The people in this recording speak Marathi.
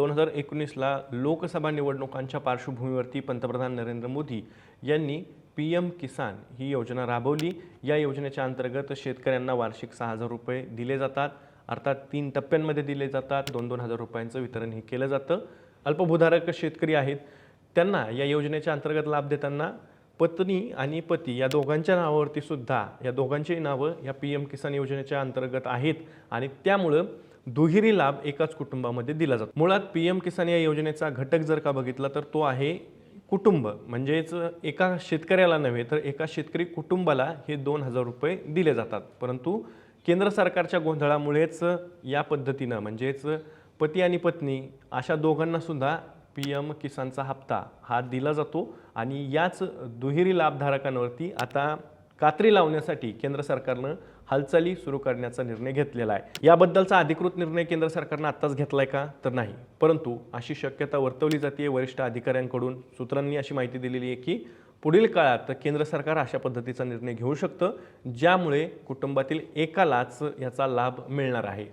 दोन हजार एकोणीसला लोकसभा निवडणुकांच्या पार्श्वभूमीवरती पंतप्रधान नरेंद्र मोदी यांनी पी एम किसान ही योजना राबवली. या योजनेच्या अंतर्गत शेतकऱ्यांना वार्षिक सहा हजार रुपये दिले जातात. अर्थात तीन टप्प्यांमध्ये दिले जातात. दोन दोन हजार रुपयांचं वितरण हे केलं जातं. अल्पभूधारक शेतकरी आहेत. त्यांना या योजनेच्या अंतर्गत लाभ देताना पत्नी आणि पती या दोघांच्या नावावरती सुद्धा या दोघांचीही नावं या पी एम किसान योजनेच्या अंतर्गत आहेत. आणि त्यामुळं दुहेरी लाभ एकाच कुटुंबामध्ये दिला जातो. मुळात पी एम किसान या योजनेचा घटक जर का बघितला तर तो आहे कुटुंब. म्हणजेच एका शेतकऱ्याला नव्हे तर एका शेतकरी कुटुंबाला हे दोन हजार रुपये दिले जातात. परंतु केंद्र सरकारच्या गोंधळामुळेच या पद्धतीनं म्हणजेच पती आणि पत्नी अशा दोघांनासुद्धा पी एम किसानचा हप्ता हा दिला जातो. आणि याच दुहेरी लाभधारकांवरती आता कात्री लावण्यासाठी केंद्र सरकारनं हालचाली सुरू करण्याचा निर्णय घेतलेला आहे. याबद्दलचा अधिकृत निर्णय केंद्र सरकारनं आत्ताच घेतलाय का? तर नाही. परंतु अशी शक्यता वर्तवली जाते वरिष्ठ अधिकाऱ्यांकडून सूत्रांनी अशी माहिती दिलेली आहे की पुढील काळात केंद्र सरकार अशा पद्धतीचा निर्णय घेऊ शकतं ज्यामुळे कुटुंबातील एकालाच याचा लाभ मिळणार आहे.